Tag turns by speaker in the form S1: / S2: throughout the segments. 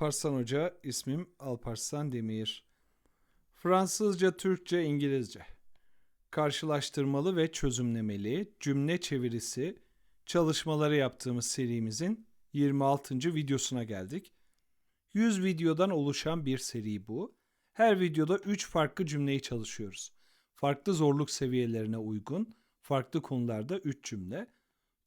S1: Alparslan Hoca, ismim Alparslan Demir. Fransızca, Türkçe, İngilizce. Karşılaştırmalı ve çözümlemeli cümle çevirisi çalışmaları yaptığımız serimizin 26. videosuna geldik. 100 videodan oluşan bir seri bu. Her videoda 3 farklı cümleyi çalışıyoruz. Farklı zorluk seviyelerine uygun, farklı konularda 3 cümle.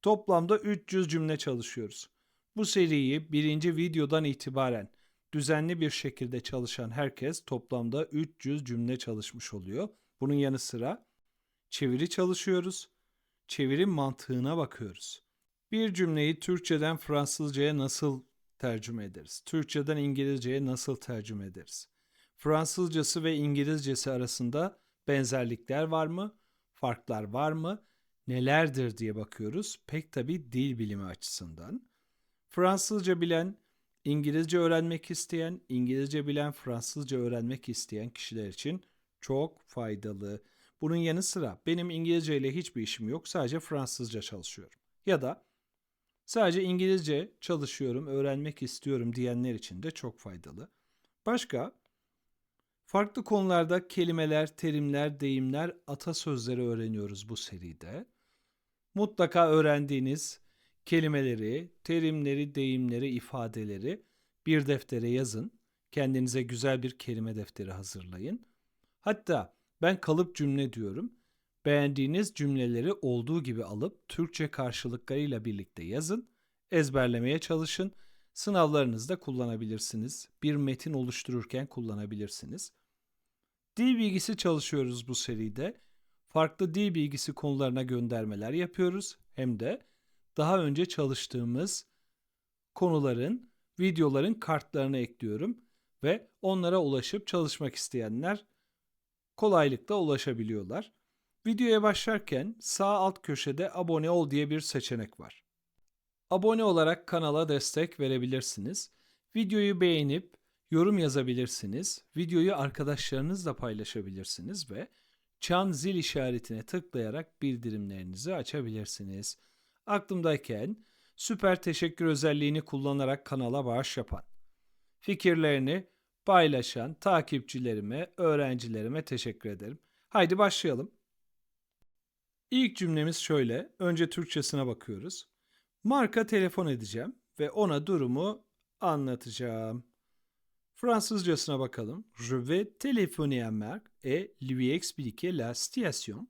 S1: Toplamda 300 cümle çalışıyoruz. Bu seriyi birinci videodan itibaren düzenli bir şekilde çalışan herkes toplamda 300 cümle çalışmış oluyor. Bunun yanı sıra çeviri çalışıyoruz. Çeviri mantığına bakıyoruz. Bir cümleyi Türkçeden Fransızcaya nasıl tercüme ederiz? Türkçeden İngilizceye nasıl tercüme ederiz? Fransızcası ve İngilizcesi arasında benzerlikler var mı? Farklar var mı? Nelerdir diye bakıyoruz. Pek tabii dil bilimi açısından. Fransızca bilen, İngilizce öğrenmek isteyen, İngilizce bilen, Fransızca öğrenmek isteyen kişiler için çok faydalı. Bunun yanı sıra benim İngilizce ile hiçbir işim yok. Sadece Fransızca çalışıyorum. Ya da sadece İngilizce çalışıyorum, öğrenmek istiyorum diyenler için de çok faydalı. Başka farklı konularda kelimeler, terimler, deyimler, atasözleri öğreniyoruz bu seride. Mutlaka öğrendiğiniz kelimeleri, terimleri, deyimleri, ifadeleri bir deftere yazın. Kendinize güzel bir kelime defteri hazırlayın. Hatta ben kalıp cümle diyorum. Beğendiğiniz cümleleri olduğu gibi alıp Türkçe karşılıklarıyla birlikte yazın. Ezberlemeye çalışın. Sınavlarınızda kullanabilirsiniz. Bir metin oluştururken kullanabilirsiniz. Dil bilgisi çalışıyoruz bu seride. Farklı dil bilgisi konularına göndermeler yapıyoruz. Hem de daha önce çalıştığımız konuların, videoların kartlarını ekliyorum ve onlara ulaşıp çalışmak isteyenler kolaylıkla ulaşabiliyorlar. Videoya başlarken sağ alt köşede abone ol diye bir seçenek var. Abone olarak kanala destek verebilirsiniz. Videoyu beğenip yorum yazabilirsiniz. Videoyu arkadaşlarınızla paylaşabilirsiniz ve çan zil işaretine tıklayarak bildirimlerinizi açabilirsiniz. Aklımdayken süper teşekkür özelliğini kullanarak kanala bağış yapan, fikirlerini paylaşan takipçilerime, öğrencilerime teşekkür ederim. Haydi başlayalım. İlk cümlemiz şöyle. Önce Türkçesine bakıyoruz. Marka telefon edeceğim ve ona durumu anlatacağım. Fransızcasına bakalım. Je vais téléphoner à Marc et lui expliquer la situation.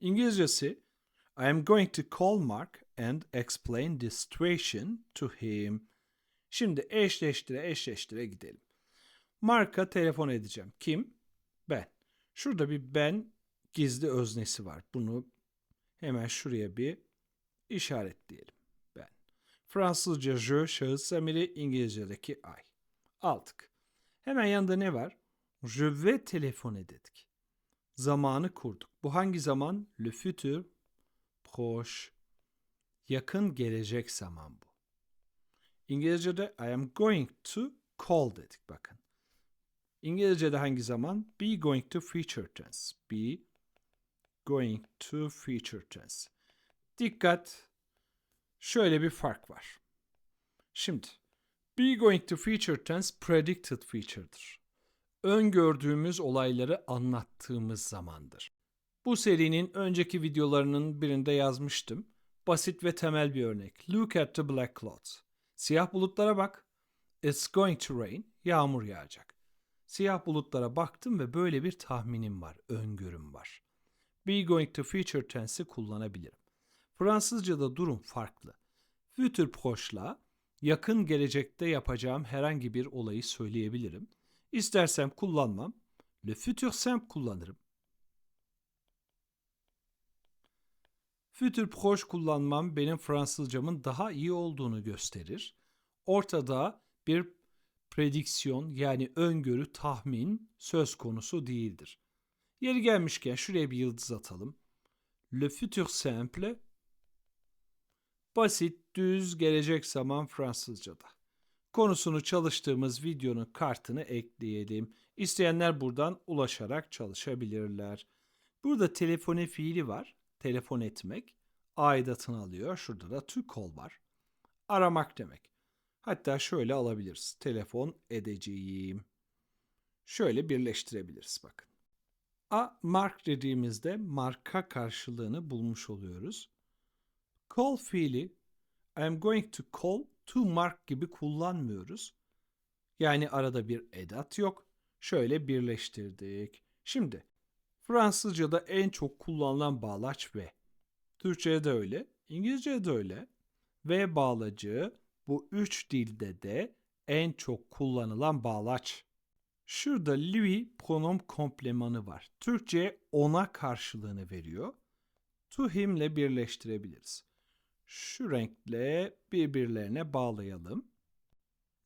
S1: İngilizcesi I am going to call Mark and explain the situation to him. Şimdi eşleştire eşleştire gidelim. Mark'a telefon edeceğim. Kim? Ben. Şurada bir ben gizli öznesi var. Bunu hemen şuraya bir işaretleyelim. Ben. Fransızca je şahıs zamiri, İngilizce'deki I. Aldık. Hemen yanında ne var? Je vais telefone dedik. Zamanı kurduk. Bu hangi zaman? Le futur proche. Yakın gelecek zaman bu. İngilizce'de I am going to call dedik bakın. İngilizce'de hangi zaman? Be going to future tense. Be going to future tense. Dikkat. Şöyle bir fark var. Şimdi be going to future tense predicted future'dır. Öngördüğümüz olayları anlattığımız zamandır. Bu serinin önceki videolarının birinde yazmıştım. Basit ve temel bir örnek. Look at the black clouds. Siyah bulutlara bak. It's going to rain. Yağmur yağacak. Siyah bulutlara baktım ve böyle bir tahminim var, öngörüm var. Be going to future tense'i kullanabilirim. Fransızca'da durum farklı. Future proche'la yakın gelecekte yapacağım herhangi bir olayı söyleyebilirim. İstersem kullanmam. Le futur simple kullanırım. Futur proche kullanmam benim Fransızcamın daha iyi olduğunu gösterir. Ortada bir prediksiyon yani öngörü, tahmin söz konusu değildir. Yeri gelmişken şuraya bir yıldız atalım. Le futur simple basit, düz, gelecek zaman Fransızca'da. Konusunu çalıştığımız videonun kartını ekleyelim. İsteyenler buradan ulaşarak çalışabilirler. Burada telefone fiili var telefon etmek aidatını alıyor. Şurada da to call var. Aramak demek. Hatta şöyle alabiliriz. Telefon edeceğim. Şöyle birleştirebiliriz bakın. A mark dediğimizde marka karşılığını bulmuş oluyoruz. Call fiili I am going to call to mark gibi kullanmıyoruz. Yani arada bir edat yok. Şöyle birleştirdik. Şimdi Fransızca'da en çok kullanılan bağlaç ve. Türkçe'de de öyle, İngilizce'de de öyle. Ve bağlacı bu üç dilde de en çok kullanılan bağlaç. Şurada lui pronom komplemanı var. Türkçe ona karşılığını veriyor. To him ile birleştirebiliriz. Şu renkle birbirlerine bağlayalım.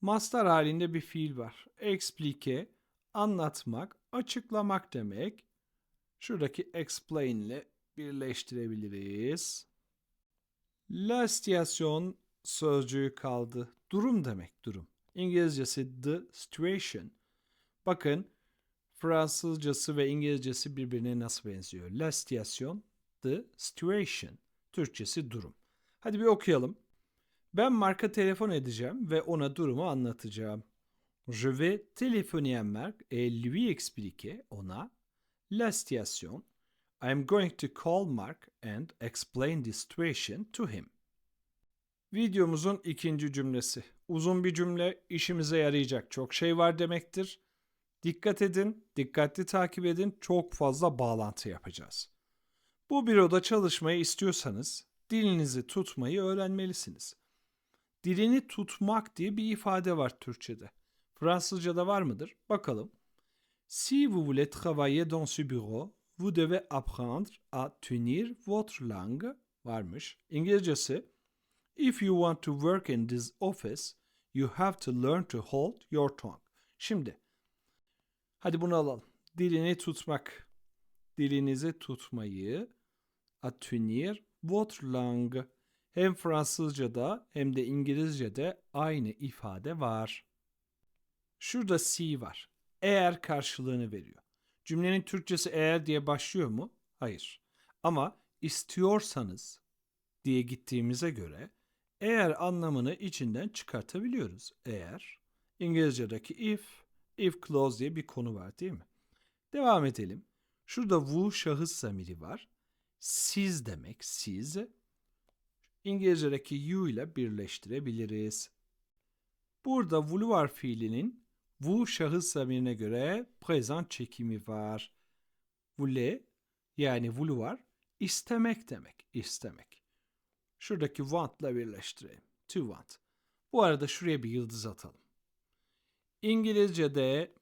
S1: Mastar halinde bir fiil var. Explique, anlatmak, açıklamak demek. Şuradaki explain ile birleştirebiliriz. La situation sözcüğü kaldı. Durum demek durum. İngilizcesi the situation. Bakın Fransızcası ve İngilizcesi birbirine nasıl benziyor. La situation, the situation. Türkçesi durum. Hadi bir okuyalım. Ben marka telefon edeceğim ve ona durumu anlatacağım. Je vais téléphoner à Marc et lui expliquer ona la situation. I am going to call Mark and explain the situation to him. Videomuzun ikinci cümlesi. Uzun bir cümle işimize yarayacak çok şey var demektir. Dikkat edin, dikkatli takip edin. Çok fazla bağlantı yapacağız. Bu büroda çalışmayı istiyorsanız dilinizi tutmayı öğrenmelisiniz. Dilini tutmak diye bir ifade var Türkçe'de. Fransızca'da var mıdır? Bakalım. Si vous voulez travailler dans ce bureau, vous devez apprendre à tenir votre langue varmış. İngilizcesi If you want to work in this office, you have to learn to hold your tongue. Şimdi hadi bunu alalım. Dilini tutmak. Dilinizi tutmayı à tenir votre langue. Hem Fransızca'da hem de İngilizce'de aynı ifade var. Şurada si var. Eğer karşılığını veriyor. Cümlenin Türkçesi eğer diye başlıyor mu? Hayır. Ama istiyorsanız diye gittiğimize göre eğer anlamını içinden çıkartabiliyoruz. Eğer İngilizce'deki if, if clause diye bir konu var değil mi? Devam edelim. Şurada vous şahıs zamiri var. Siz demek, siz. İngilizce'deki you ile birleştirebiliriz. Burada vouloir fiilinin vous şahıs zamirine göre present çekimi var. Voulez yani vouloir istemek demek, istemek. Şuradaki want ile birleştirelim. To want. Bu arada şuraya bir yıldız atalım. İngilizce'de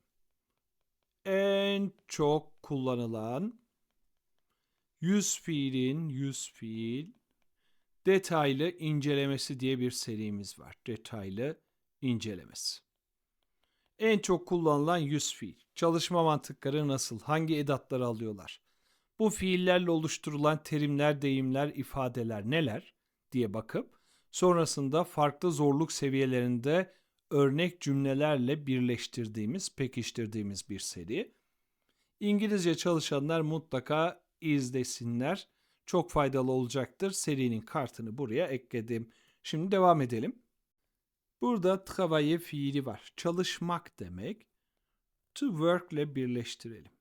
S1: en çok kullanılan yüz fiilin yüz fiil detaylı incelemesi diye bir serimiz var. Detaylı incelemesi. En çok kullanılan yüz fiil. Çalışma mantıkları nasıl? Hangi edatları alıyorlar? Bu fiillerle oluşturulan terimler, deyimler, ifadeler neler diye bakıp sonrasında farklı zorluk seviyelerinde örnek cümlelerle birleştirdiğimiz, pekiştirdiğimiz bir seri. İngilizce çalışanlar mutlaka izlesinler. Çok faydalı olacaktır. Serinin kartını buraya ekledim. Şimdi devam edelim. Burada travailler fiili var. Çalışmak demek. To work ile birleştirelim.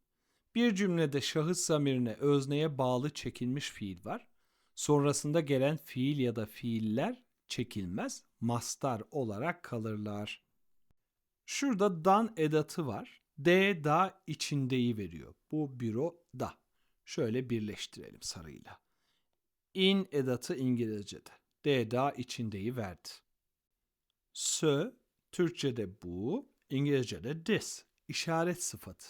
S1: Bir cümlede şahıs zamirine özneye bağlı çekilmiş fiil var. Sonrasında gelen fiil ya da fiiller çekilmez, mastar olarak kalırlar. Şurada dan edatı var. D da içindeyi veriyor. Bu büro da. Şöyle birleştirelim sarıyla. In edatı İngilizce'de. D da içindeyi verdi. Sö, Türkçe'de bu, İngilizce'de this. işaret sıfatı.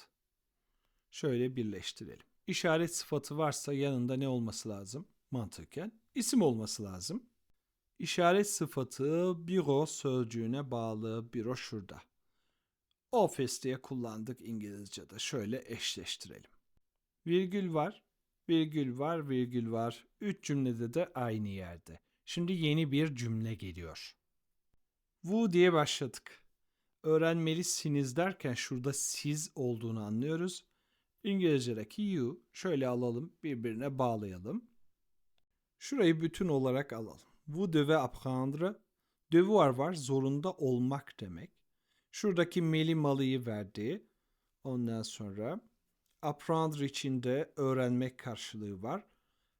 S1: Şöyle birleştirelim. İşaret sıfatı varsa yanında ne olması lazım? Mantıken isim olması lazım. İşaret sıfatı büro sözcüğüne bağlı büro şurada. Office diye kullandık İngilizce'de. Şöyle eşleştirelim. Virgül var, virgül var, virgül var. Üç cümlede de aynı yerde. Şimdi yeni bir cümle geliyor. Wu diye başladık. Öğrenmelisiniz derken şurada siz olduğunu anlıyoruz. İngilizce'deki you şöyle alalım, birbirine bağlayalım. Şurayı bütün olarak alalım. Vous devez apprendre, Devoir var zorunda olmak demek. Şuradaki meli malıyı verdi. Ondan sonra apprendre içinde öğrenmek karşılığı var.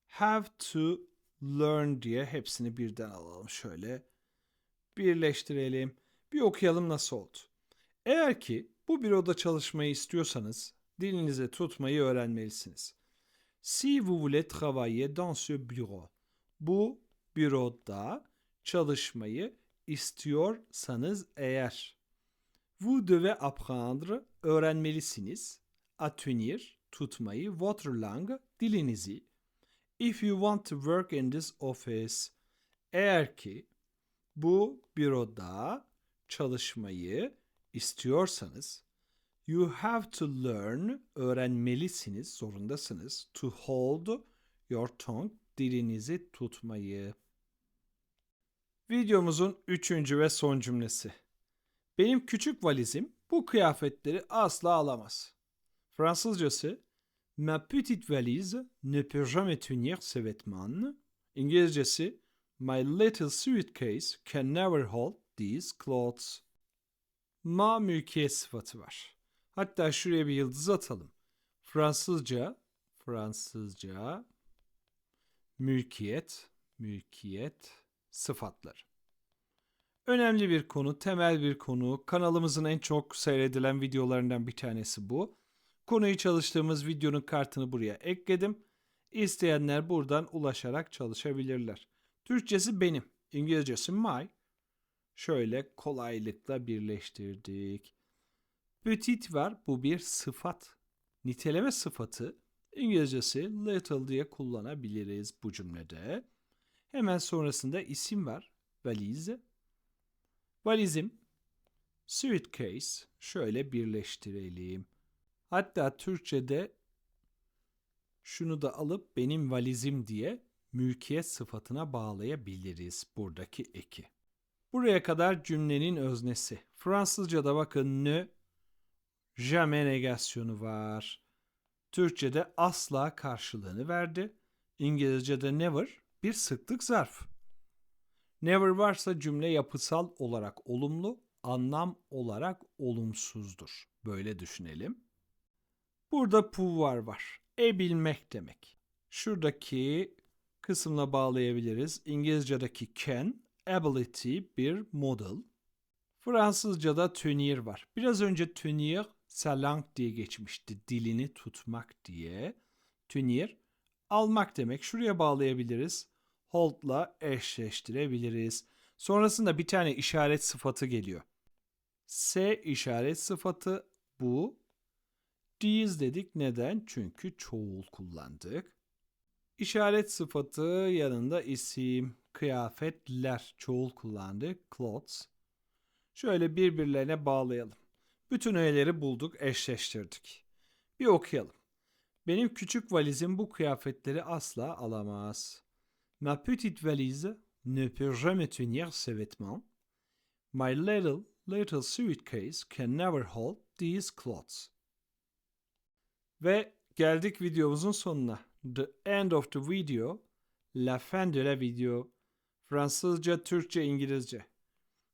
S1: Have to learn diye hepsini birden alalım şöyle. Birleştirelim. Bir okuyalım nasıl oldu. Eğer ki bu büroda çalışmayı istiyorsanız dilinize tutmayı öğrenmelisiniz. Si vous voulez travailler dans ce bureau. Bu büroda çalışmayı istiyorsanız eğer. Vous devez apprendre, öğrenmelisiniz. À tenir, tutmayı, votre langue, dilinizi. If you want to work in this office, eğer ki bu büroda çalışmayı istiyorsanız, you have to learn, öğrenmelisiniz, zorundasınız. To hold your tongue, dilinizi tutmayı. Videomuzun üçüncü ve son cümlesi. Benim küçük valizim bu kıyafetleri asla alamaz. Fransızcası Ma petite valise ne peut jamais tenir ces vêtements. İngilizcesi My little suitcase can never hold these clothes. Ma mülkiyet sıfatı var. Hatta şuraya bir yıldız atalım. Fransızca, Fransızca mülkiyet, mülkiyet sıfatları. Önemli bir konu, temel bir konu. Kanalımızın en çok seyredilen videolarından bir tanesi bu. Konuyu çalıştığımız videonun kartını buraya ekledim. İsteyenler buradan ulaşarak çalışabilirler. Türkçesi benim, İngilizcesi my. Şöyle kolaylıkla birleştirdik. Petit var, bu bir sıfat. Niteleme sıfatı İngilizcesi little diye kullanabiliriz bu cümlede. Hemen sonrasında isim var, valiz. Valizim, suitcase, şöyle birleştirelim. Hatta Türkçe'de şunu da alıp benim valizim diye mülkiyet sıfatına bağlayabiliriz buradaki eki. Buraya kadar cümlenin öznesi. Fransızca'da bakın ne, jamais negasyonu var. Türkçe'de asla karşılığını verdi. İngilizce'de never bir sıklık zarf. Never varsa cümle yapısal olarak olumlu, anlam olarak olumsuzdur. Böyle düşünelim. Burada pouvoir var. E bilmek demek. Şuradaki kısımla bağlayabiliriz. İngilizce'deki can, ability bir model. Fransızca'da tenir var. Biraz önce tenir, sa langue diye geçmişti. Dilini tutmak diye. Tenir, almak demek. Şuraya bağlayabiliriz. Hold'la eşleştirebiliriz. Sonrasında bir tane işaret sıfatı geliyor. S işaret sıfatı bu. These dedik. Neden? Çünkü çoğul kullandık. İşaret sıfatı yanında isim, kıyafetler çoğul kullandık. Clothes. Şöyle birbirlerine bağlayalım. Bütün öğeleri bulduk, eşleştirdik. Bir okuyalım. Benim küçük valizim bu kıyafetleri asla alamaz. Ma petite valise ne peut jamais tenir ces vêtements. My little, little suitcase can never hold these clothes. Ve geldik videomuzun sonuna. The end of the video. La fin de la video. Fransızca, Türkçe, İngilizce.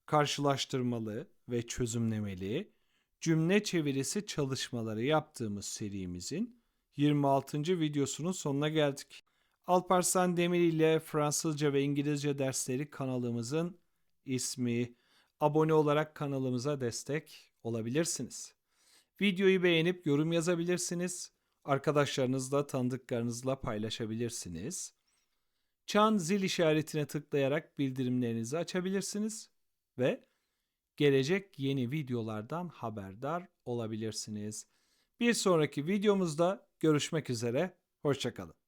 S1: Karşılaştırmalı ve çözümlemeli cümle çevirisi çalışmaları yaptığımız serimizin 26. videosunun sonuna geldik. Alparslan Demir ile Fransızca ve İngilizce dersleri kanalımızın ismi. Abone olarak kanalımıza destek olabilirsiniz. Videoyu beğenip yorum yazabilirsiniz. Arkadaşlarınızla, tanıdıklarınızla paylaşabilirsiniz. Çan zil işaretine tıklayarak bildirimlerinizi açabilirsiniz ve gelecek yeni videolardan haberdar olabilirsiniz. Bir sonraki videomuzda görüşmek üzere, hoşçakalın.